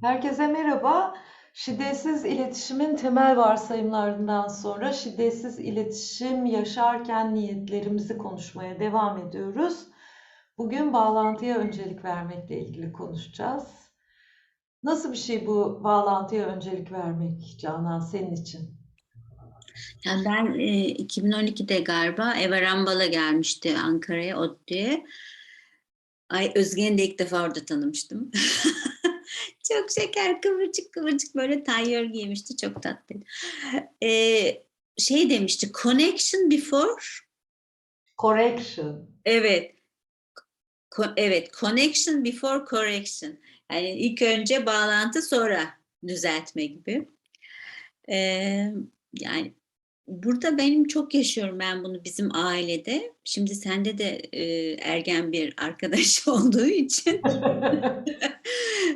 Herkese merhaba. Şiddetsiz iletişimin temel varsayımlarından sonra şiddetsiz iletişim yaşarken niyetlerimizi konuşmaya devam ediyoruz. Bugün bağlantıya öncelik vermekle ilgili konuşacağız. Nasıl bir şey bu bağlantıya öncelik vermek Canan senin için? Yani ben e, 2012'de galiba Eva Rambal'a gelmişti Ankara'ya ODTÜ'ye. Ay Özge'ni de ilk defa orada tanımıştım. çok şeker kıvırcık kıvırcık böyle tayyör giymişti çok tatlıydı. Ee, şey demişti connection before Correction. evet ko- evet connection before correction yani ilk önce bağlantı sonra düzeltme gibi. Ee, yani burada benim çok yaşıyorum ben bunu bizim ailede. Şimdi sende de e, ergen bir arkadaş olduğu için.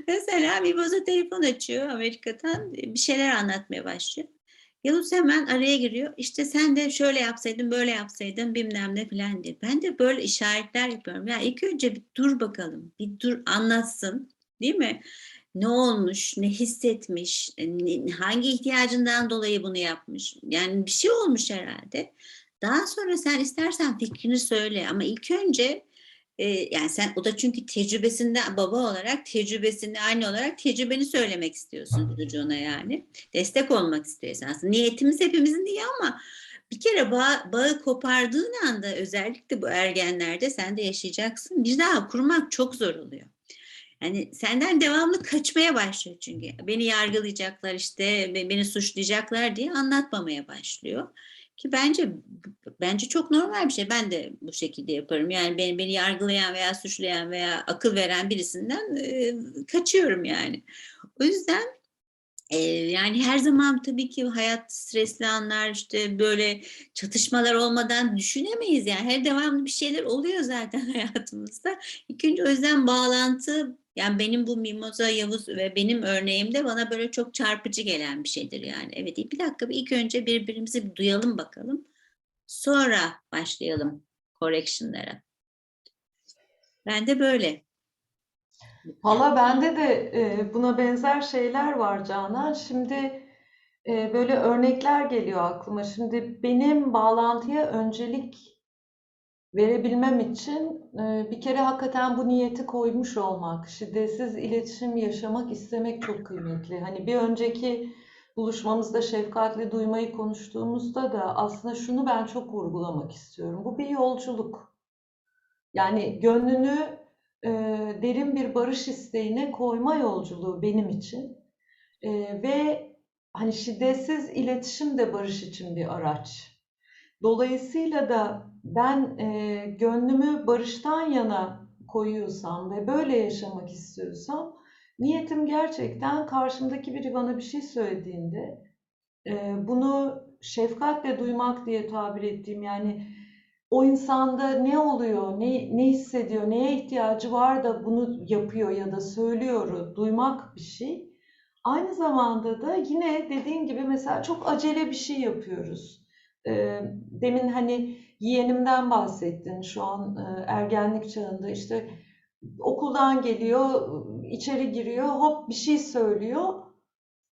Mesela bir boza telefon açıyor Amerika'dan bir şeyler anlatmaya başlıyor. Yavuz hemen araya giriyor. İşte sen de şöyle yapsaydın, böyle yapsaydın bilmem ne falan diye. Ben de böyle işaretler yapıyorum. Ya ilk önce bir dur bakalım. Bir dur anlatsın. Değil mi? Ne olmuş, ne hissetmiş, ne- hangi ihtiyacından dolayı bunu yapmış. Yani bir şey olmuş herhalde. Daha sonra sen istersen fikrini söyle ama ilk önce e, yani sen o da çünkü tecrübesinden baba olarak tecrübesini anne olarak tecrübeni söylemek istiyorsun çocuğuna yani. Destek olmak istiyorsun aslında. Niyetimiz hepimizin iyi ama bir kere bağ, bağı kopardığın anda özellikle bu ergenlerde sen de yaşayacaksın. Bir daha kurmak çok zor oluyor. Yani senden devamlı kaçmaya başlıyor çünkü. Beni yargılayacaklar işte, be- beni suçlayacaklar diye anlatmamaya başlıyor. Ki bence bence çok normal bir şey. Ben de bu şekilde yaparım. Yani beni, beni yargılayan veya suçlayan veya akıl veren birisinden e, kaçıyorum yani. O yüzden yani her zaman tabii ki hayat stresli anlar işte böyle çatışmalar olmadan düşünemeyiz yani. Her devamlı bir şeyler oluyor zaten hayatımızda. İlk önce o yüzden bağlantı yani benim bu Mimoza Yavuz ve benim örneğimde bana böyle çok çarpıcı gelen bir şeydir yani. Evet bir dakika bir ilk önce birbirimizi bir duyalım bakalım. Sonra başlayalım correction'lara. Ben de böyle. Valla bende de e, buna benzer şeyler var Canan. Şimdi e, böyle örnekler geliyor aklıma. Şimdi benim bağlantıya öncelik verebilmem için e, bir kere hakikaten bu niyeti koymuş olmak, şiddetsiz iletişim yaşamak istemek çok kıymetli. Hani bir önceki buluşmamızda şefkatli duymayı konuştuğumuzda da aslında şunu ben çok vurgulamak istiyorum. Bu bir yolculuk. Yani gönlünü e, derin bir barış isteğine koyma yolculuğu benim için. E, ve hani şiddetsiz iletişim de barış için bir araç. Dolayısıyla da ben e, gönlümü barıştan yana koyuyorsam ve böyle yaşamak istiyorsam niyetim gerçekten karşımdaki biri bana bir şey söylediğinde e, bunu şefkatle duymak diye tabir ettiğim yani o insanda ne oluyor, ne, ne hissediyor, neye ihtiyacı var da bunu yapıyor ya da söylüyor, duymak bir şey. Aynı zamanda da yine dediğim gibi mesela çok acele bir şey yapıyoruz. Demin hani yeğenimden bahsettin şu an ergenlik çağında işte okuldan geliyor, içeri giriyor, hop bir şey söylüyor.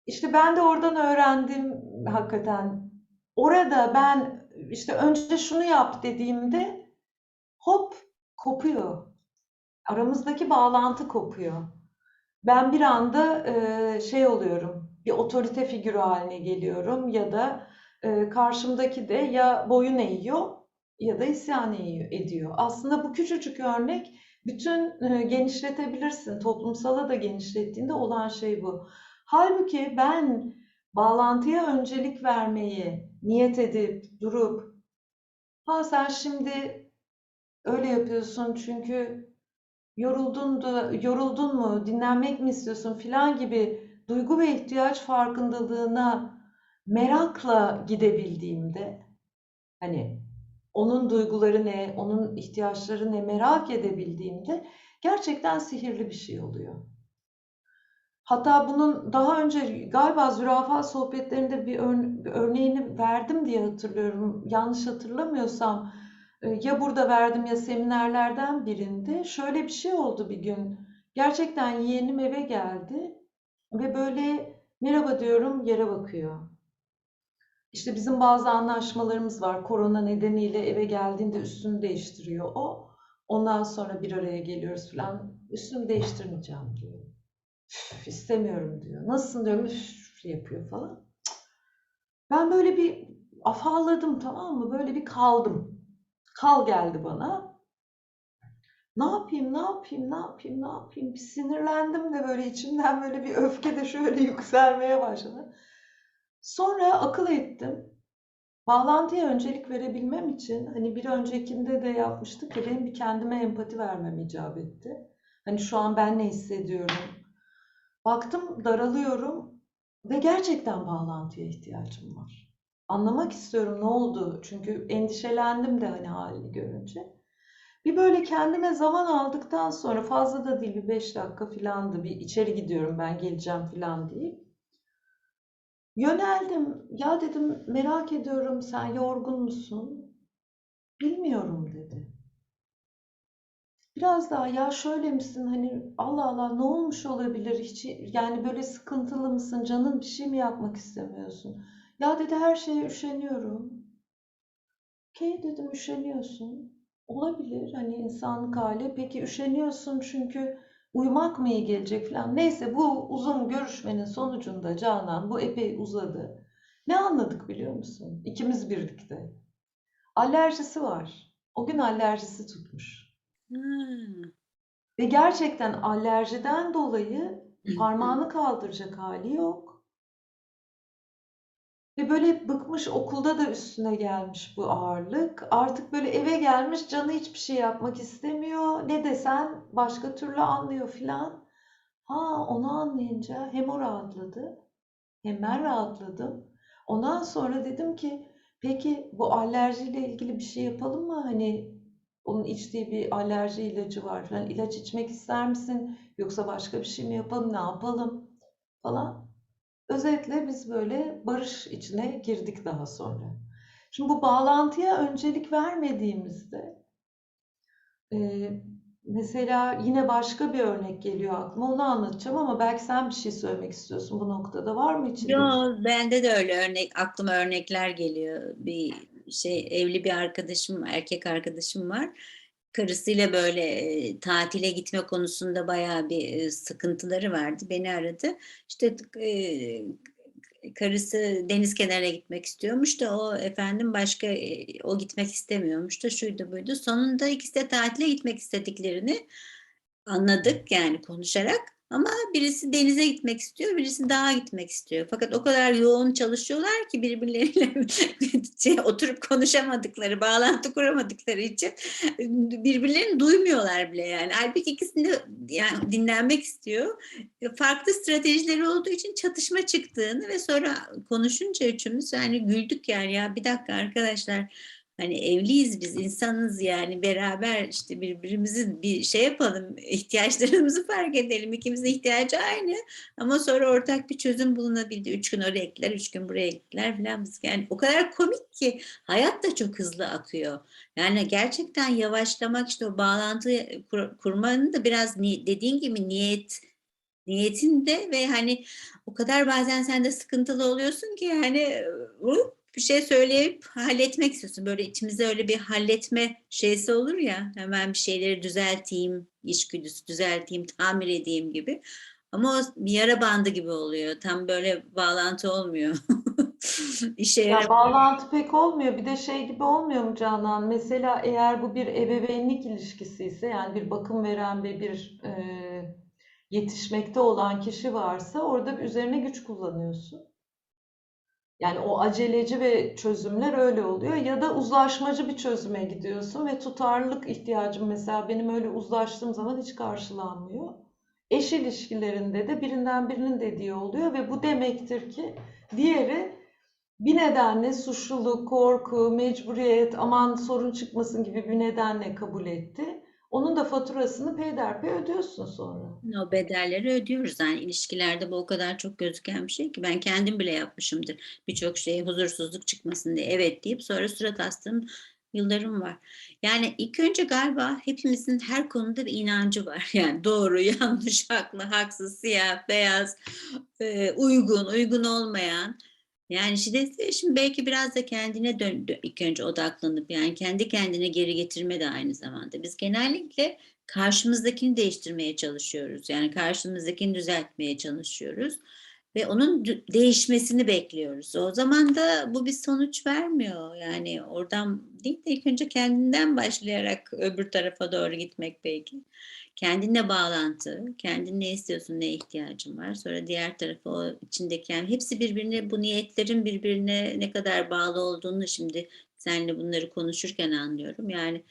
İşte ben de oradan öğrendim hakikaten. Orada ben işte önce şunu yap dediğimde hop kopuyor. Aramızdaki bağlantı kopuyor. Ben bir anda e, şey oluyorum, bir otorite figürü haline geliyorum ya da e, karşımdaki de ya boyun eğiyor ya da isyan ediyor. Aslında bu küçücük örnek bütün e, genişletebilirsin. Toplumsala da genişlettiğinde olan şey bu. Halbuki ben bağlantıya öncelik vermeyi niyet edip durup ha sen şimdi öyle yapıyorsun çünkü yoruldun da yoruldun mu dinlenmek mi istiyorsun filan gibi duygu ve ihtiyaç farkındalığına merakla gidebildiğimde hani onun duyguları ne, onun ihtiyaçları ne merak edebildiğimde gerçekten sihirli bir şey oluyor. Hatta bunun daha önce galiba zürafa sohbetlerinde bir ör- bir örneğini verdim diye hatırlıyorum. Yanlış hatırlamıyorsam e, ya burada verdim ya seminerlerden birinde. Şöyle bir şey oldu bir gün. Gerçekten yeğenim eve geldi. ve böyle merhaba diyorum yere bakıyor. İşte bizim bazı anlaşmalarımız var. Korona nedeniyle eve geldiğinde üstünü değiştiriyor o. Ondan sonra bir araya geliyoruz falan. Üstümü değiştirmeyeceğim diyor. Üf, istemiyorum diyor. Nasılsın diyorum. Üf yapıyor falan. Ben böyle bir afalladım tamam mı? Böyle bir kaldım. Kal geldi bana. Ne yapayım, ne yapayım, ne yapayım, ne yapayım? Bir sinirlendim de böyle içimden böyle bir öfke de şöyle yükselmeye başladı. Sonra akıl ettim. Bağlantıya öncelik verebilmem için hani bir öncekinde de yapmıştık ya benim bir kendime empati vermem icap etti. Hani şu an ben ne hissediyorum? Baktım daralıyorum ve gerçekten bağlantıya ihtiyacım var. Anlamak istiyorum ne oldu? Çünkü endişelendim de hani halini görünce. Bir böyle kendime zaman aldıktan sonra fazla da değil bir 5 dakika filandı. Bir içeri gidiyorum ben geleceğim filan deyip. Yöneldim. Ya dedim merak ediyorum sen yorgun musun? Bilmiyorum dedi. Biraz daha ya şöyle misin hani Allah Allah ne olmuş olabilir hiç yani böyle sıkıntılı mısın canın bir şey mi yapmak istemiyorsun? Ya dedi her şeye üşeniyorum. Okey dedim üşeniyorsun. Olabilir hani insanlık hali. Peki üşeniyorsun çünkü uyumak mı iyi gelecek falan. Neyse bu uzun görüşmenin sonucunda Canan bu epey uzadı. Ne anladık biliyor musun? İkimiz birlikte. Alerjisi var. O gün alerjisi tutmuş. Ha. Ve gerçekten alerjiden dolayı parmağını kaldıracak hali yok. Ve böyle bıkmış okulda da üstüne gelmiş bu ağırlık. Artık böyle eve gelmiş canı hiçbir şey yapmak istemiyor. Ne desen başka türlü anlıyor filan. Ha onu anlayınca hem o rahatladı hem ben rahatladım. Ondan sonra dedim ki peki bu alerjiyle ilgili bir şey yapalım mı? Hani onun içtiği bir alerji ilacı var falan. İlaç içmek ister misin? Yoksa başka bir şey mi yapalım? Ne yapalım? Falan. Özetle biz böyle barış içine girdik daha sonra. Şimdi bu bağlantıya öncelik vermediğimizde e, mesela yine başka bir örnek geliyor aklıma onu anlatacağım ama belki sen bir şey söylemek istiyorsun bu noktada var mı içinde? Yo, bende de öyle örnek aklıma örnekler geliyor. Bir şey evli bir arkadaşım, erkek arkadaşım var. Karısıyla böyle e, tatile gitme konusunda bayağı bir sıkıntıları vardı. Beni aradı. İşte karısı deniz kenarına gitmek istiyormuş da o efendim başka o gitmek istemiyormuş da şuydu buydu. Sonunda ikisi de tatile gitmek istediklerini anladık yani konuşarak. Ama birisi denize gitmek istiyor, birisi dağa gitmek istiyor. Fakat o kadar yoğun çalışıyorlar ki birbirleriyle şey, oturup konuşamadıkları, bağlantı kuramadıkları için birbirlerini duymuyorlar bile yani. Halbuki ikisini de yani dinlenmek istiyor. Farklı stratejileri olduğu için çatışma çıktığını ve sonra konuşunca üçümüz yani güldük yani ya bir dakika arkadaşlar Hani evliyiz biz insanız yani beraber işte birbirimizin bir şey yapalım ihtiyaçlarımızı fark edelim ikimizin ihtiyacı aynı ama sonra ortak bir çözüm bulunabildi. Üç gün oraya gittiler, üç gün buraya gittiler falan. Yani o kadar komik ki hayat da çok hızlı akıyor. Yani gerçekten yavaşlamak işte o bağlantı kur, kurmanın da biraz dediğin gibi niyet niyetinde ve hani o kadar bazen sen de sıkıntılı oluyorsun ki yani bir şey söyleyip halletmek istiyorsun. Böyle içimizde öyle bir halletme şeysi olur ya. Hemen bir şeyleri düzelteyim, içgüdüsü düzelteyim, tamir edeyim gibi. Ama o bir yara bandı gibi oluyor. Tam böyle bağlantı olmuyor. İşe Ya bağlantı pek olmuyor. Bir de şey gibi olmuyor mu Canan? Mesela eğer bu bir ebeveynlik ilişkisi ise yani bir bakım veren ve bir e, yetişmekte olan kişi varsa orada üzerine güç kullanıyorsun. Yani o aceleci ve çözümler öyle oluyor. Ya da uzlaşmacı bir çözüme gidiyorsun ve tutarlılık ihtiyacım mesela benim öyle uzlaştığım zaman hiç karşılanmıyor. Eş ilişkilerinde de birinden birinin dediği oluyor ve bu demektir ki diğeri bir nedenle suçluluk, korku, mecburiyet, aman sorun çıkmasın gibi bir nedenle kabul etti. Onun da faturasını peyderpey ödüyorsun sonra. O bedelleri ödüyoruz. Yani ilişkilerde bu o kadar çok gözüken bir şey ki ben kendim bile yapmışımdır. Birçok şeye huzursuzluk çıkmasın diye evet deyip sonra surat astım Yıllarım var. Yani ilk önce galiba hepimizin her konuda bir inancı var. Yani doğru, yanlış, haklı, haksız, siyah, beyaz, e, uygun, uygun olmayan. Yani şiddetli erişim belki biraz da kendine dön, dö- ilk önce odaklanıp yani kendi kendine geri getirme de aynı zamanda. Biz genellikle karşımızdakini değiştirmeye çalışıyoruz. Yani karşımızdakini düzeltmeye çalışıyoruz ve onun değişmesini bekliyoruz. O zaman da bu bir sonuç vermiyor. Yani oradan değil de ilk önce kendinden başlayarak öbür tarafa doğru gitmek belki. Kendinle bağlantı, kendin ne istiyorsun, ne ihtiyacın var. Sonra diğer tarafa o içindeki yani hepsi birbirine bu niyetlerin birbirine ne kadar bağlı olduğunu şimdi seninle bunları konuşurken anlıyorum. Yani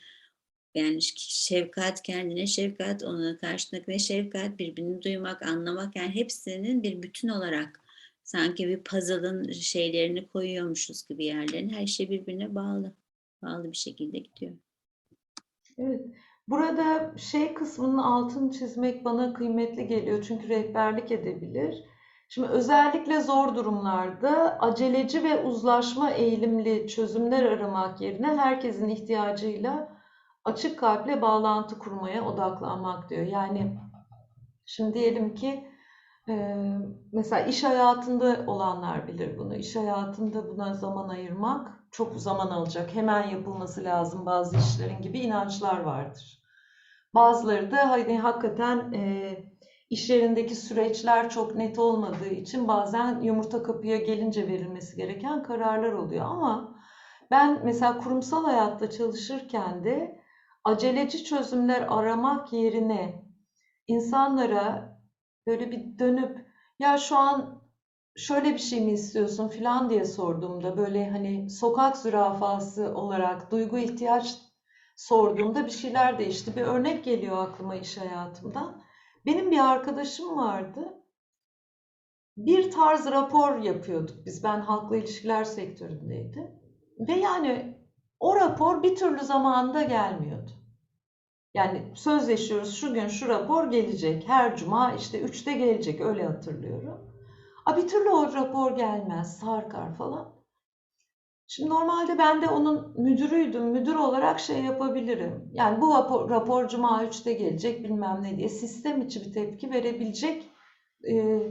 yani şefkat kendine şefkat, ona karşındakine şefkat, birbirini duymak, anlamak yani hepsinin bir bütün olarak sanki bir puzzle'ın şeylerini koyuyormuşuz gibi yerlerine her şey birbirine bağlı. Bağlı bir şekilde gidiyor. Evet. Burada şey kısmının altını çizmek bana kıymetli geliyor çünkü rehberlik edebilir. Şimdi özellikle zor durumlarda aceleci ve uzlaşma eğilimli çözümler aramak yerine herkesin ihtiyacıyla açık kalple bağlantı kurmaya odaklanmak diyor. Yani şimdi diyelim ki e, mesela iş hayatında olanlar bilir bunu. İş hayatında buna zaman ayırmak çok zaman alacak. Hemen yapılması lazım bazı işlerin gibi inançlar vardır. Bazıları da hani hakikaten e, iş yerindeki süreçler çok net olmadığı için bazen yumurta kapıya gelince verilmesi gereken kararlar oluyor. Ama ben mesela kurumsal hayatta çalışırken de aceleci çözümler aramak yerine insanlara böyle bir dönüp ya şu an şöyle bir şey mi istiyorsun filan diye sorduğumda böyle hani sokak zürafası olarak duygu ihtiyaç sorduğumda bir şeyler değişti. Bir örnek geliyor aklıma iş hayatımdan. Benim bir arkadaşım vardı. Bir tarz rapor yapıyorduk biz. Ben halkla ilişkiler sektöründeydim. Ve yani o rapor bir türlü zamanında gelmiyordu. Yani sözleşiyoruz şu gün şu rapor gelecek. Her cuma işte 3'te gelecek öyle hatırlıyorum. A bir türlü o rapor gelmez, sarkar falan. Şimdi normalde ben de onun müdürüydüm. Müdür olarak şey yapabilirim. Yani bu rapor, rapor cuma 3'te gelecek bilmem ne diye sistem içi bir tepki verebilecek e,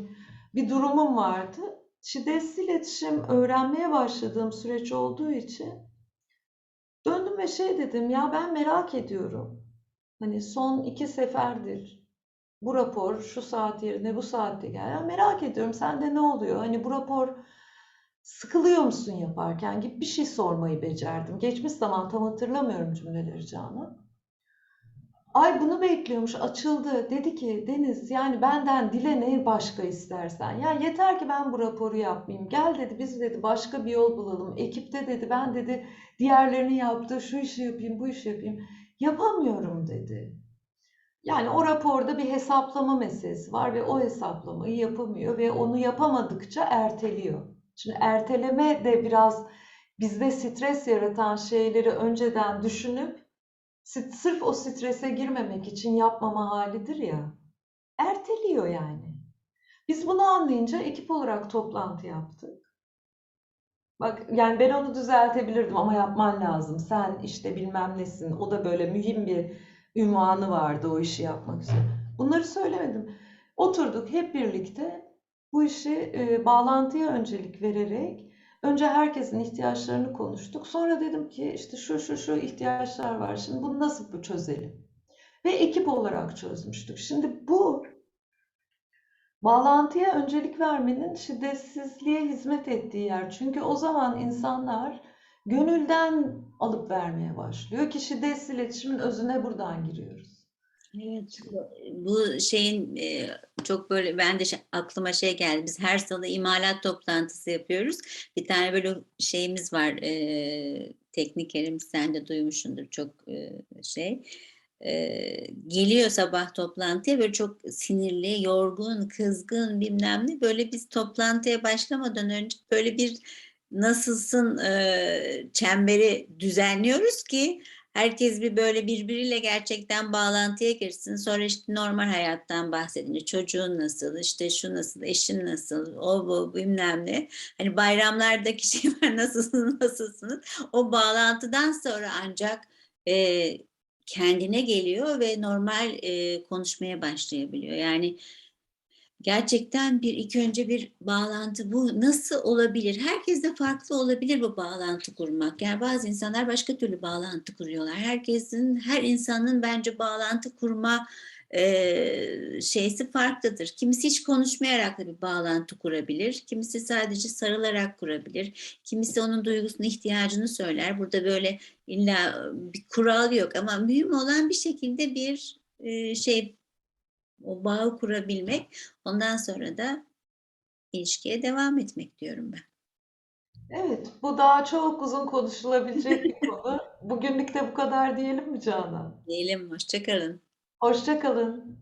bir durumum vardı. Şiddetsiz iletişim öğrenmeye başladığım süreç olduğu için döndüm ve şey dedim ya ben merak ediyorum. Hani son iki seferdir bu rapor şu saat yerine bu saatte gel. Ya merak ediyorum sende ne oluyor? Hani bu rapor sıkılıyor musun yaparken gibi bir şey sormayı becerdim. Geçmiş zaman tam hatırlamıyorum cümleleri Canan. Ay bunu bekliyormuş açıldı. Dedi ki Deniz yani benden dile ne başka istersen. Ya yeter ki ben bu raporu yapmayayım. Gel dedi biz dedi başka bir yol bulalım. Ekipte dedi ben dedi diğerlerini yaptı şu işi yapayım bu işi yapayım. Yapamıyorum dedi. Yani o raporda bir hesaplama meselesi var ve o hesaplamayı yapamıyor ve onu yapamadıkça erteliyor. Şimdi erteleme de biraz bizde stres yaratan şeyleri önceden düşünüp sırf o strese girmemek için yapmama halidir ya. Erteliyor yani. Biz bunu anlayınca ekip olarak toplantı yaptık. Bak yani ben onu düzeltebilirdim ama yapman lazım. Sen işte bilmem nesin. O da böyle mühim bir ünvanı vardı o işi yapmak için. Bunları söylemedim. Oturduk hep birlikte bu işi e, bağlantıya öncelik vererek önce herkesin ihtiyaçlarını konuştuk. Sonra dedim ki işte şu şu şu ihtiyaçlar var. Şimdi bunu nasıl bu çözelim? Ve ekip olarak çözmüştük. Şimdi bu bağlantıya öncelik vermenin şiddetsizliğe hizmet ettiği yer. Çünkü o zaman insanlar gönülden alıp vermeye başlıyor ki şiddetsiz iletişimin özüne buradan giriyoruz. Evet, bu- şeyin e, çok böyle ben de şey- aklıma şey geldi. Biz her salı imalat toplantısı yapıyoruz. Bir tane böyle şeyimiz var. E, teknikerimiz sen de duymuşsundur çok e, şey. E, geliyor sabah toplantıya böyle çok sinirli, yorgun, kızgın bilmem ne. Böyle biz toplantıya başlamadan önce böyle bir nasılsın çemberi düzenliyoruz ki Herkes bir böyle birbiriyle gerçekten bağlantıya girsin. Sonra işte normal hayattan bahsedince çocuğun nasıl, işte şu nasıl, eşin nasıl, o bu bilmem ne. Hani bayramlardaki şey var nasılsınız, nasılsınız. O bağlantıdan sonra ancak e, kendine geliyor ve normal e, konuşmaya başlayabiliyor. Yani gerçekten bir ilk önce bir bağlantı bu nasıl olabilir? Herkes de farklı olabilir bu bağlantı kurmak. Yani bazı insanlar başka türlü bağlantı kuruyorlar. Herkesin, her insanın bence bağlantı kurma e, şeysi farklıdır. Kimisi hiç konuşmayarak da bir bağlantı kurabilir. Kimisi sadece sarılarak kurabilir. Kimisi onun duygusunu, ihtiyacını söyler. Burada böyle illa bir kural yok ama mühim olan bir şekilde bir e, şey o bağı kurabilmek. Ondan sonra da ilişkiye devam etmek diyorum ben. Evet, bu daha çok uzun konuşulabilecek bir konu. Bugünlük de bu kadar diyelim mi Canan? Diyelim, hoşça kalın. Hoşça kalın.